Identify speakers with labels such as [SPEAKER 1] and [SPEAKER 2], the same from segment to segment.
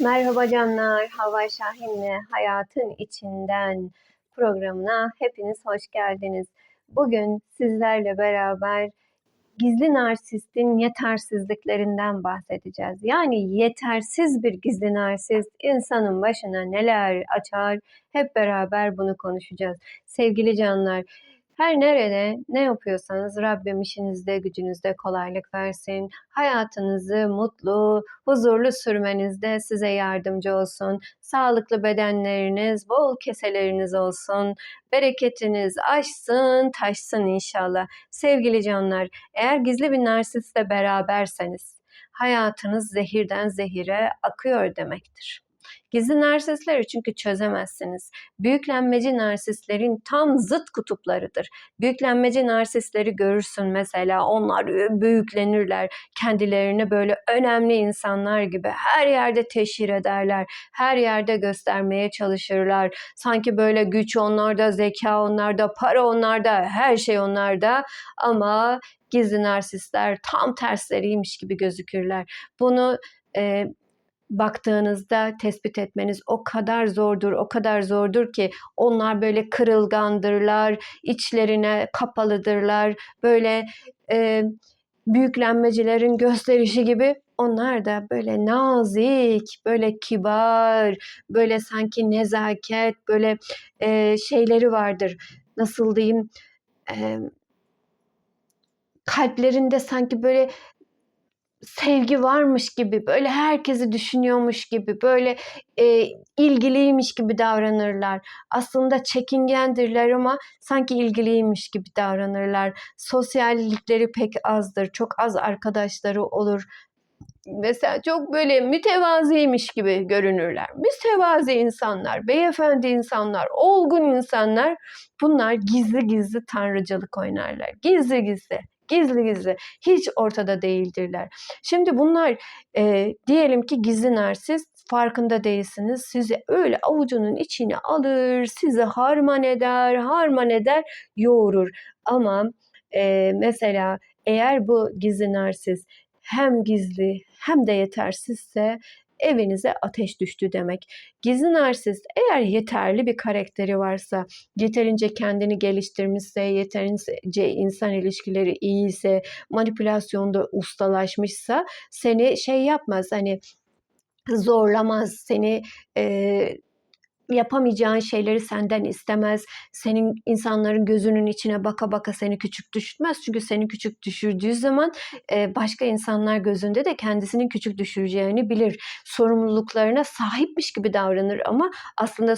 [SPEAKER 1] Merhaba canlar, Hava Şahin'le Hayatın İçinden programına hepiniz hoş geldiniz. Bugün sizlerle beraber gizli narsistin yetersizliklerinden bahsedeceğiz. Yani yetersiz bir gizli narsist insanın başına neler açar hep beraber bunu konuşacağız. Sevgili canlar, her nerede ne yapıyorsanız Rabbim işinizde, gücünüzde kolaylık versin. Hayatınızı mutlu, huzurlu sürmenizde size yardımcı olsun. Sağlıklı bedenleriniz, bol keseleriniz olsun. Bereketiniz aşsın, taşsın inşallah. Sevgili canlar, eğer gizli bir narsistle beraberseniz hayatınız zehirden zehire akıyor demektir. Gizli narsistleri çünkü çözemezsiniz. Büyüklenmeci narsistlerin tam zıt kutuplarıdır. Büyüklenmeci narsistleri görürsün mesela onlar büyüklenirler. Kendilerini böyle önemli insanlar gibi her yerde teşhir ederler. Her yerde göstermeye çalışırlar. Sanki böyle güç onlarda, zeka onlarda, para onlarda, her şey onlarda ama gizli narsistler tam tersleriymiş gibi gözükürler. Bunu e, baktığınızda tespit etmeniz o kadar zordur, o kadar zordur ki onlar böyle kırılgandırlar, içlerine kapalıdırlar, böyle e, büyüklenmecilerin gösterişi gibi onlar da böyle nazik, böyle kibar, böyle sanki nezaket, böyle e, şeyleri vardır. Nasıl diyeyim? E, kalplerinde sanki böyle sevgi varmış gibi, böyle herkesi düşünüyormuş gibi, böyle e, ilgiliymiş gibi davranırlar. Aslında çekingendirler ama sanki ilgiliymiş gibi davranırlar. Sosyallikleri pek azdır, çok az arkadaşları olur. Mesela çok böyle mütevaziymiş gibi görünürler. Mütevazi insanlar, beyefendi insanlar, olgun insanlar bunlar gizli gizli tanrıcılık oynarlar. Gizli gizli. Gizli gizli hiç ortada değildirler. Şimdi bunlar e, diyelim ki gizli narsist farkında değilsiniz. Sizi öyle avucunun içine alır, sizi harman eder, harman eder, yoğurur. Ama e, mesela eğer bu gizli narsist hem gizli hem de yetersizse evinize ateş düştü demek. Gizli narsist eğer yeterli bir karakteri varsa, yeterince kendini geliştirmişse, yeterince insan ilişkileri iyiyse, manipülasyonda ustalaşmışsa seni şey yapmaz hani zorlamaz, seni e, yapamayacağın şeyleri senden istemez. Senin insanların gözünün içine baka baka seni küçük düşürmez. Çünkü seni küçük düşürdüğü zaman e, başka insanlar gözünde de kendisini küçük düşüreceğini bilir. Sorumluluklarına sahipmiş gibi davranır ama aslında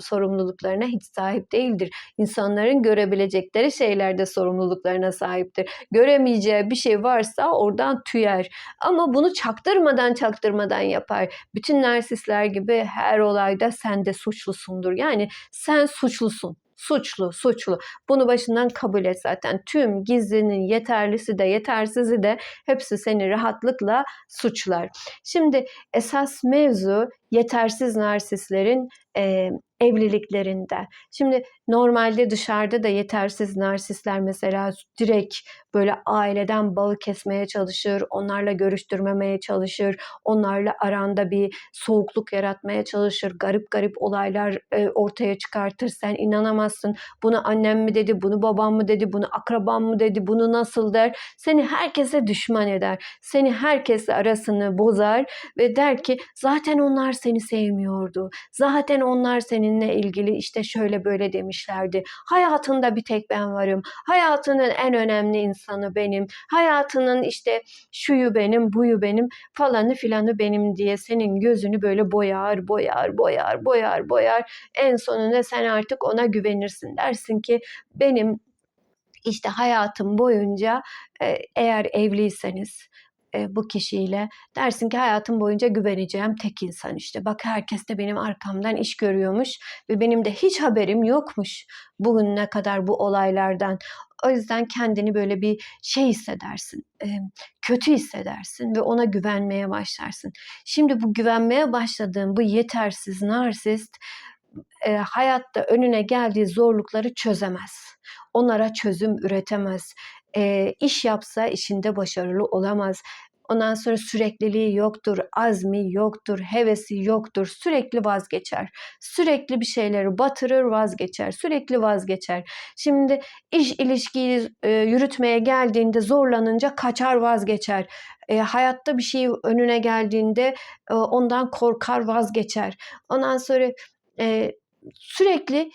[SPEAKER 1] sorumluluklarına hiç sahip değildir. İnsanların görebilecekleri şeylerde sorumluluklarına sahiptir. Göremeyeceği bir şey varsa oradan tüyer. Ama bunu çaktırmadan çaktırmadan yapar. Bütün narsistler gibi her olayda sende suçlusundur. Yani sen suçlusun. Suçlu, suçlu. Bunu başından kabul et zaten. Tüm gizlinin yeterlisi de yetersizi de hepsi seni rahatlıkla suçlar. Şimdi esas mevzu yetersiz narsistlerin e, evliliklerinde. Şimdi normalde dışarıda da yetersiz narsistler mesela direkt böyle aileden bağı kesmeye çalışır, onlarla görüştürmemeye çalışır, onlarla aranda bir soğukluk yaratmaya çalışır, garip garip olaylar e, ortaya çıkartır. Sen inanamazsın. Bunu annem mi dedi, bunu babam mı dedi, bunu akrabam mı dedi, bunu nasıl der. Seni herkese düşman eder. Seni herkesle arasını bozar ve der ki zaten onlar seni sevmiyordu. Zaten onlar seninle ilgili işte şöyle böyle demişlerdi. Hayatında bir tek ben varım. Hayatının en önemli insanı benim. Hayatının işte şuyu benim, buyu benim, falanı filanı benim diye senin gözünü böyle boyar, boyar, boyar, boyar, boyar. En sonunda sen artık ona güvenirsin. Dersin ki benim işte hayatım boyunca eğer evliyseniz e, bu kişiyle dersin ki hayatım boyunca güveneceğim tek insan işte. Bak herkes de benim arkamdan iş görüyormuş ve benim de hiç haberim yokmuş bugüne kadar bu olaylardan. O yüzden kendini böyle bir şey hissedersin, kötü hissedersin ve ona güvenmeye başlarsın. Şimdi bu güvenmeye başladığın bu yetersiz narsist e, hayatta önüne geldiği zorlukları çözemez. Onlara çözüm üretemez e, iş yapsa işinde başarılı olamaz. Ondan sonra sürekliliği yoktur, azmi yoktur, hevesi yoktur. Sürekli vazgeçer. Sürekli bir şeyleri batırır, vazgeçer. Sürekli vazgeçer. Şimdi iş ilişkiyi e, yürütmeye geldiğinde zorlanınca kaçar, vazgeçer. E, hayatta bir şey önüne geldiğinde e, ondan korkar, vazgeçer. Ondan sonra e, sürekli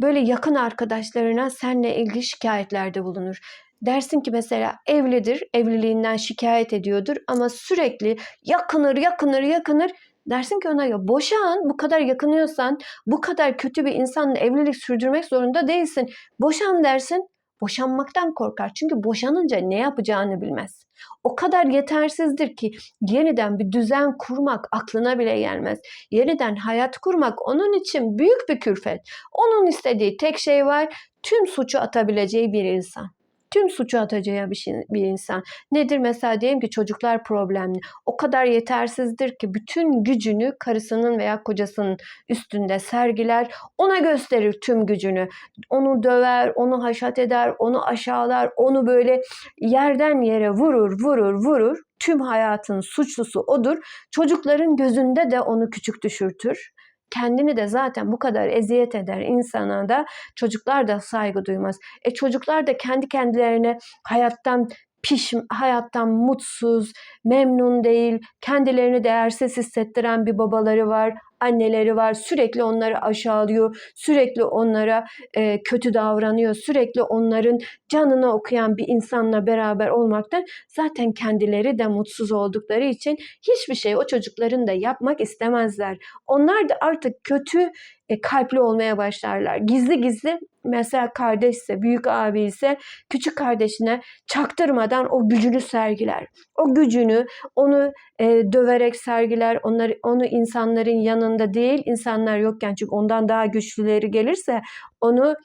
[SPEAKER 1] böyle yakın arkadaşlarına seninle ilgili şikayetlerde bulunur. Dersin ki mesela evlidir, evliliğinden şikayet ediyordur ama sürekli yakınır, yakınır, yakınır. Dersin ki ona ya boşan, bu kadar yakınıyorsan, bu kadar kötü bir insanla evlilik sürdürmek zorunda değilsin. Boşan dersin, boşanmaktan korkar. Çünkü boşanınca ne yapacağını bilmez. O kadar yetersizdir ki yeniden bir düzen kurmak aklına bile gelmez. Yeniden hayat kurmak onun için büyük bir külfet. Onun istediği tek şey var, tüm suçu atabileceği bir insan tüm suçu atacağı bir, şey, bir insan. Nedir mesela diyelim ki çocuklar problemli. O kadar yetersizdir ki bütün gücünü karısının veya kocasının üstünde sergiler. Ona gösterir tüm gücünü. Onu döver, onu haşat eder, onu aşağılar, onu böyle yerden yere vurur, vurur, vurur. Tüm hayatın suçlusu odur. Çocukların gözünde de onu küçük düşürtür kendini de zaten bu kadar eziyet eder insana da çocuklar da saygı duymaz. E çocuklar da kendi kendilerine hayattan piş, hayattan mutsuz, memnun değil, kendilerini değersiz hissettiren bir babaları var, anneleri var. Sürekli onları aşağılıyor, sürekli onlara e, kötü davranıyor, sürekli onların canını okuyan bir insanla beraber olmaktan zaten kendileri de mutsuz oldukları için hiçbir şey o çocukların da yapmak istemezler. Onlar da artık kötü e, kalpli olmaya başlarlar. Gizli gizli mesela kardeşse, büyük abi ise küçük kardeşine çaktırmadan o gücünü sergiler. O gücünü onu e, döverek sergiler. Onları, onu insanların yanında değil, insanlar yokken çünkü ondan daha güçlüleri gelirse onu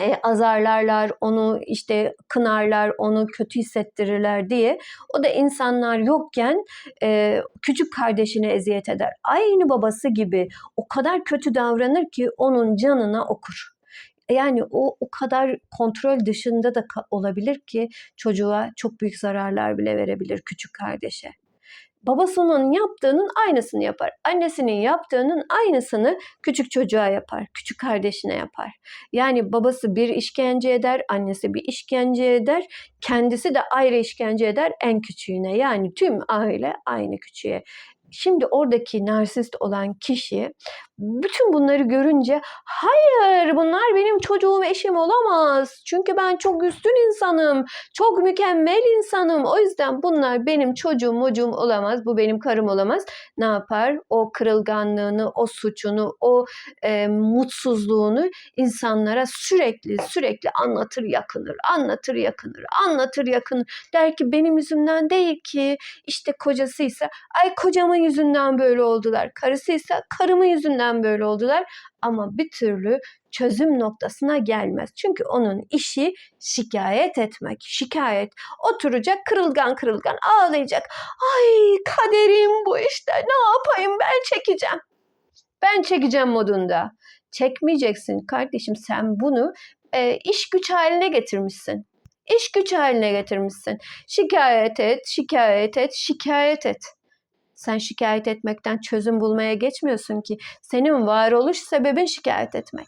[SPEAKER 1] e, azarlarlar, onu işte kınarlar, onu kötü hissettirirler diye. O da insanlar yokken e, küçük kardeşine eziyet eder. Aynı babası gibi o kadar kötü davranır ki onun canına okur. Yani o o kadar kontrol dışında da olabilir ki çocuğa çok büyük zararlar bile verebilir küçük kardeşe babasının yaptığının aynısını yapar. Annesinin yaptığının aynısını küçük çocuğa yapar, küçük kardeşine yapar. Yani babası bir işkence eder, annesi bir işkence eder, kendisi de ayrı işkence eder en küçüğüne. Yani tüm aile aynı küçüğe. Şimdi oradaki narsist olan kişi bütün bunları görünce hayır bunlar benim çocuğum eşim olamaz. Çünkü ben çok üstün insanım. Çok mükemmel insanım. O yüzden bunlar benim çocuğum mocuğum olamaz. Bu benim karım olamaz. Ne yapar? O kırılganlığını, o suçunu, o e, mutsuzluğunu insanlara sürekli sürekli anlatır yakınır. Anlatır yakınır. Anlatır yakınır. Der ki benim yüzümden değil ki işte kocasıysa ay kocamın yüzünden böyle oldular. Karısıysa karımın yüzünden böyle oldular. Ama bir türlü çözüm noktasına gelmez. Çünkü onun işi şikayet etmek. Şikayet. Oturacak kırılgan kırılgan ağlayacak. Ay kaderim bu işte ne yapayım ben çekeceğim. Ben çekeceğim modunda. Çekmeyeceksin kardeşim sen bunu e, iş güç haline getirmişsin. İş güç haline getirmişsin. Şikayet et, şikayet et, şikayet et. Sen şikayet etmekten çözüm bulmaya geçmiyorsun ki. Senin varoluş sebebin şikayet etmek.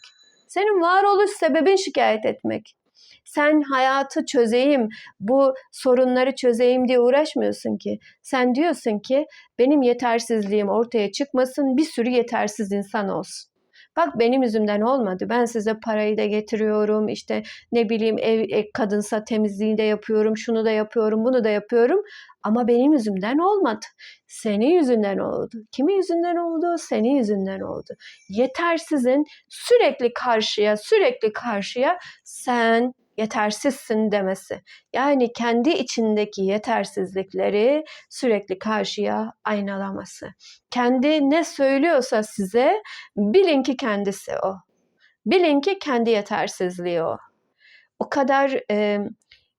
[SPEAKER 1] Senin varoluş sebebin şikayet etmek. Sen hayatı çözeyim, bu sorunları çözeyim diye uğraşmıyorsun ki. Sen diyorsun ki benim yetersizliğim ortaya çıkmasın, bir sürü yetersiz insan olsun. Bak benim yüzümden olmadı. Ben size parayı da getiriyorum. İşte ne bileyim ev, ev kadınsa temizliğini de yapıyorum. Şunu da yapıyorum, bunu da yapıyorum. Ama benim yüzümden olmadı. Senin yüzünden oldu. Kimin yüzünden oldu? Senin yüzünden oldu. Yetersizin sürekli karşıya, sürekli karşıya sen yetersizsin demesi. Yani kendi içindeki yetersizlikleri sürekli karşıya aynalaması. Kendi ne söylüyorsa size bilin ki kendisi o. Bilin ki kendi yetersizliği o. O kadar e,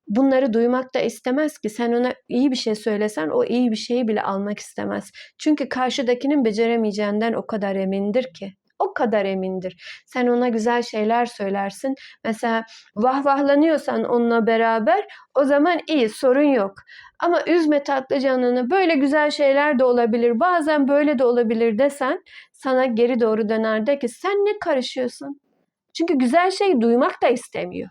[SPEAKER 1] bunları duymak da istemez ki sen ona iyi bir şey söylesen o iyi bir şeyi bile almak istemez. Çünkü karşıdakinin beceremeyeceğinden o kadar emindir ki. O kadar emindir. Sen ona güzel şeyler söylersin. Mesela vahvahlanıyorsan onunla beraber o zaman iyi sorun yok. Ama üzme tatlı canını böyle güzel şeyler de olabilir bazen böyle de olabilir desen sana geri doğru döner de ki sen ne karışıyorsun? Çünkü güzel şey duymak da istemiyor.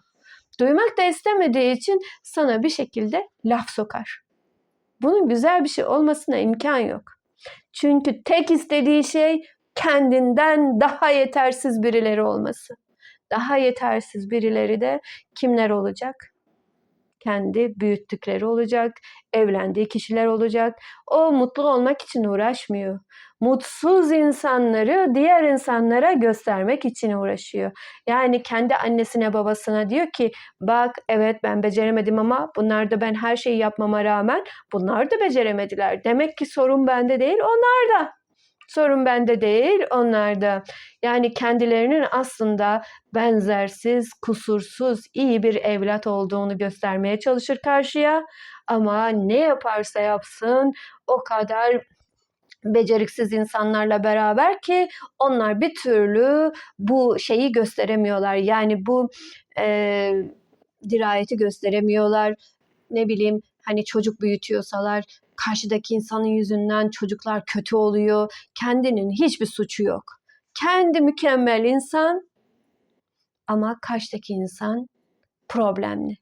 [SPEAKER 1] Duymak da istemediği için sana bir şekilde laf sokar. Bunun güzel bir şey olmasına imkan yok. Çünkü tek istediği şey kendinden daha yetersiz birileri olması. Daha yetersiz birileri de kimler olacak? Kendi büyüttükleri olacak, evlendiği kişiler olacak. O mutlu olmak için uğraşmıyor. Mutsuz insanları diğer insanlara göstermek için uğraşıyor. Yani kendi annesine babasına diyor ki bak evet ben beceremedim ama bunlar da ben her şeyi yapmama rağmen bunlar da beceremediler. Demek ki sorun bende değil onlar da. Sorun bende değil, onlarda. Yani kendilerinin aslında benzersiz, kusursuz, iyi bir evlat olduğunu göstermeye çalışır karşıya. Ama ne yaparsa yapsın o kadar beceriksiz insanlarla beraber ki onlar bir türlü bu şeyi gösteremiyorlar. Yani bu e, dirayeti gösteremiyorlar. Ne bileyim hani çocuk büyütüyorsalar karşıdaki insanın yüzünden çocuklar kötü oluyor. Kendinin hiçbir suçu yok. Kendi mükemmel insan ama karşıdaki insan problemli.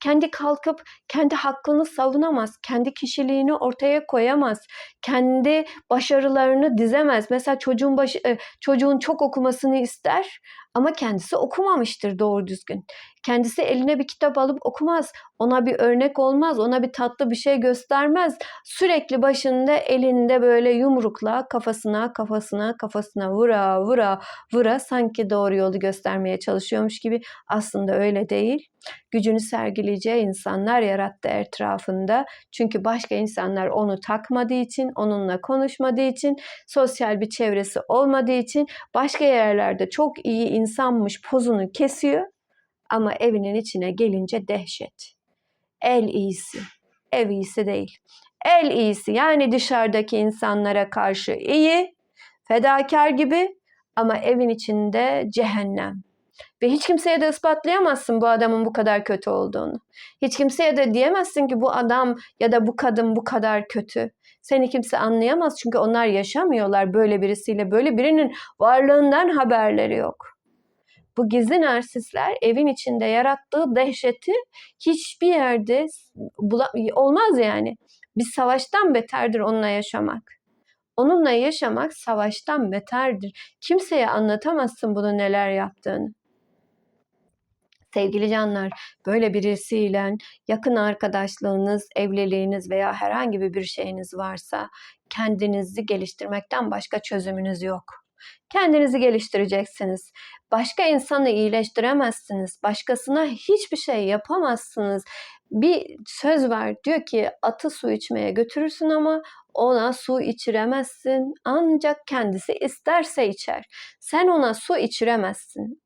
[SPEAKER 1] Kendi kalkıp kendi hakkını savunamaz, kendi kişiliğini ortaya koyamaz, kendi başarılarını dizemez. Mesela çocuğun başı, çocuğun çok okumasını ister ama kendisi okumamıştır doğru düzgün. Kendisi eline bir kitap alıp okumaz. Ona bir örnek olmaz. Ona bir tatlı bir şey göstermez. Sürekli başında elinde böyle yumrukla kafasına kafasına kafasına vura vura vura sanki doğru yolu göstermeye çalışıyormuş gibi aslında öyle değil. Gücünü sergileyeceği insanlar yarattı etrafında. Çünkü başka insanlar onu takmadığı için, onunla konuşmadığı için, sosyal bir çevresi olmadığı için başka yerlerde çok iyi insanmış pozunu kesiyor ama evinin içine gelince dehşet. El iyisi, ev iyisi değil. El iyisi yani dışarıdaki insanlara karşı iyi, fedakar gibi ama evin içinde cehennem. Ve hiç kimseye de ispatlayamazsın bu adamın bu kadar kötü olduğunu. Hiç kimseye de diyemezsin ki bu adam ya da bu kadın bu kadar kötü. Seni kimse anlayamaz çünkü onlar yaşamıyorlar böyle birisiyle. Böyle birinin varlığından haberleri yok. Bu gizli narsistler evin içinde yarattığı dehşeti hiçbir yerde olmaz yani. Bir savaştan beterdir onunla yaşamak. Onunla yaşamak savaştan beterdir. Kimseye anlatamazsın bunu neler yaptığını. Sevgili canlar, böyle birisiyle yakın arkadaşlığınız, evliliğiniz veya herhangi bir şeyiniz varsa kendinizi geliştirmekten başka çözümünüz yok. Kendinizi geliştireceksiniz. Başka insanı iyileştiremezsiniz. Başkasına hiçbir şey yapamazsınız. Bir söz var diyor ki atı su içmeye götürürsün ama ona su içiremezsin. Ancak kendisi isterse içer. Sen ona su içiremezsin.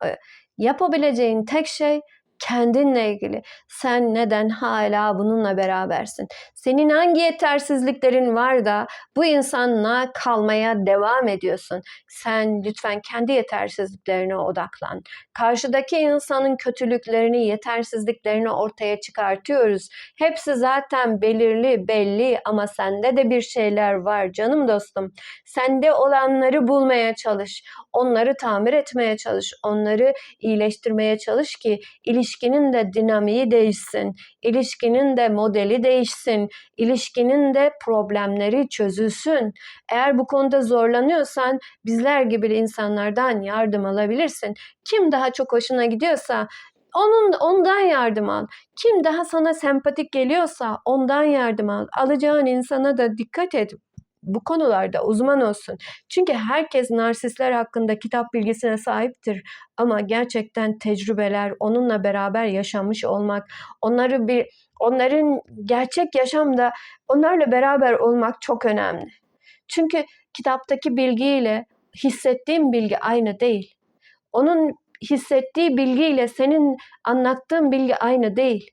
[SPEAKER 1] Yapabileceğin tek şey kendinle ilgili. Sen neden hala bununla berabersin? Senin hangi yetersizliklerin var da bu insanla kalmaya devam ediyorsun? Sen lütfen kendi yetersizliklerine odaklan. Karşıdaki insanın kötülüklerini, yetersizliklerini ortaya çıkartıyoruz. Hepsi zaten belirli, belli ama sende de bir şeyler var canım dostum. Sende olanları bulmaya çalış. Onları tamir etmeye çalış. Onları iyileştirmeye çalış ki ilişki ilişkinin de dinamiği değişsin, ilişkinin de modeli değişsin, ilişkinin de problemleri çözülsün. Eğer bu konuda zorlanıyorsan bizler gibi insanlardan yardım alabilirsin. Kim daha çok hoşuna gidiyorsa onun ondan yardım al. Kim daha sana sempatik geliyorsa ondan yardım al. Alacağın insana da dikkat et bu konularda uzman olsun. Çünkü herkes narsistler hakkında kitap bilgisine sahiptir ama gerçekten tecrübeler, onunla beraber yaşamış olmak, onları bir onların gerçek yaşamda onlarla beraber olmak çok önemli. Çünkü kitaptaki bilgiyle hissettiğim bilgi aynı değil. Onun hissettiği bilgiyle senin anlattığın bilgi aynı değil.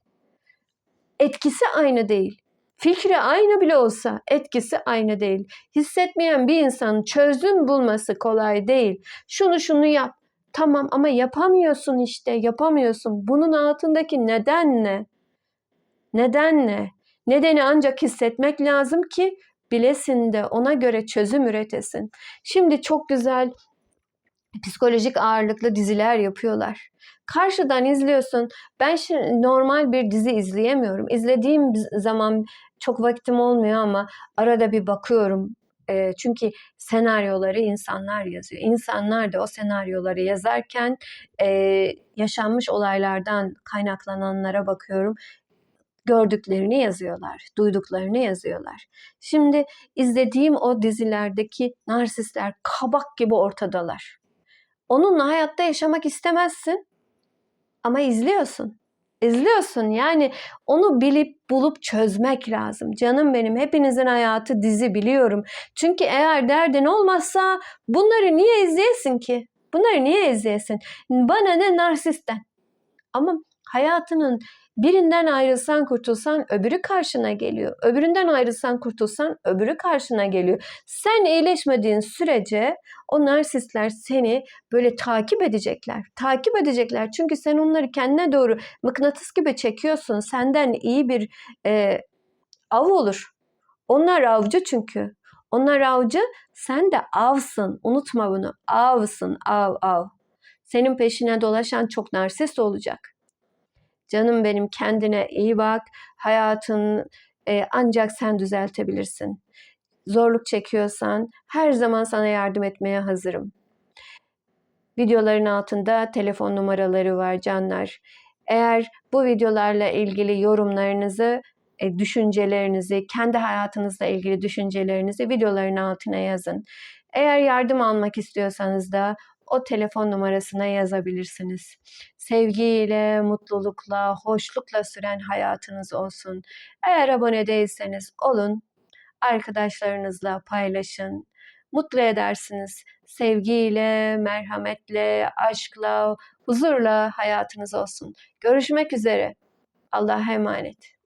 [SPEAKER 1] Etkisi aynı değil. Fikri aynı bile olsa etkisi aynı değil. Hissetmeyen bir insanın çözüm bulması kolay değil. Şunu şunu yap. Tamam ama yapamıyorsun işte, yapamıyorsun. Bunun altındaki neden ne? Neden ne? Nedeni ancak hissetmek lazım ki bilesin de ona göre çözüm üretesin. Şimdi çok güzel psikolojik ağırlıklı diziler yapıyorlar. Karşıdan izliyorsun. Ben şimdi normal bir dizi izleyemiyorum. İzlediğim zaman çok vaktim olmuyor ama arada bir bakıyorum. E, çünkü senaryoları insanlar yazıyor. İnsanlar da o senaryoları yazarken e, yaşanmış olaylardan kaynaklananlara bakıyorum gördüklerini yazıyorlar, duyduklarını yazıyorlar. Şimdi izlediğim o dizilerdeki narsistler kabak gibi ortadalar. Onunla hayatta yaşamak istemezsin ama izliyorsun. İzliyorsun yani onu bilip bulup çözmek lazım. Canım benim hepinizin hayatı dizi biliyorum. Çünkü eğer derdin olmazsa bunları niye izleyesin ki? Bunları niye izleyesin? Bana ne narsisten. Ama hayatının birinden ayrılsan kurtulsan öbürü karşına geliyor. Öbüründen ayrılsan kurtulsan öbürü karşına geliyor. Sen iyileşmediğin sürece o narsistler seni böyle takip edecekler. Takip edecekler çünkü sen onları kendine doğru mıknatıs gibi çekiyorsun. Senden iyi bir e, av olur. Onlar avcı çünkü. Onlar avcı, sen de avsın. Unutma bunu. Avsın, av, av. Senin peşine dolaşan çok narsist olacak. Canım benim kendine iyi bak. Hayatın e, ancak sen düzeltebilirsin. Zorluk çekiyorsan her zaman sana yardım etmeye hazırım. Videoların altında telefon numaraları var canlar. Eğer bu videolarla ilgili yorumlarınızı, e, düşüncelerinizi, kendi hayatınızla ilgili düşüncelerinizi videoların altına yazın. Eğer yardım almak istiyorsanız da o telefon numarasına yazabilirsiniz. Sevgiyle, mutlulukla, hoşlukla süren hayatınız olsun. Eğer abone değilseniz olun, arkadaşlarınızla paylaşın. Mutlu edersiniz. Sevgiyle, merhametle, aşkla, huzurla hayatınız olsun. Görüşmek üzere. Allah'a emanet.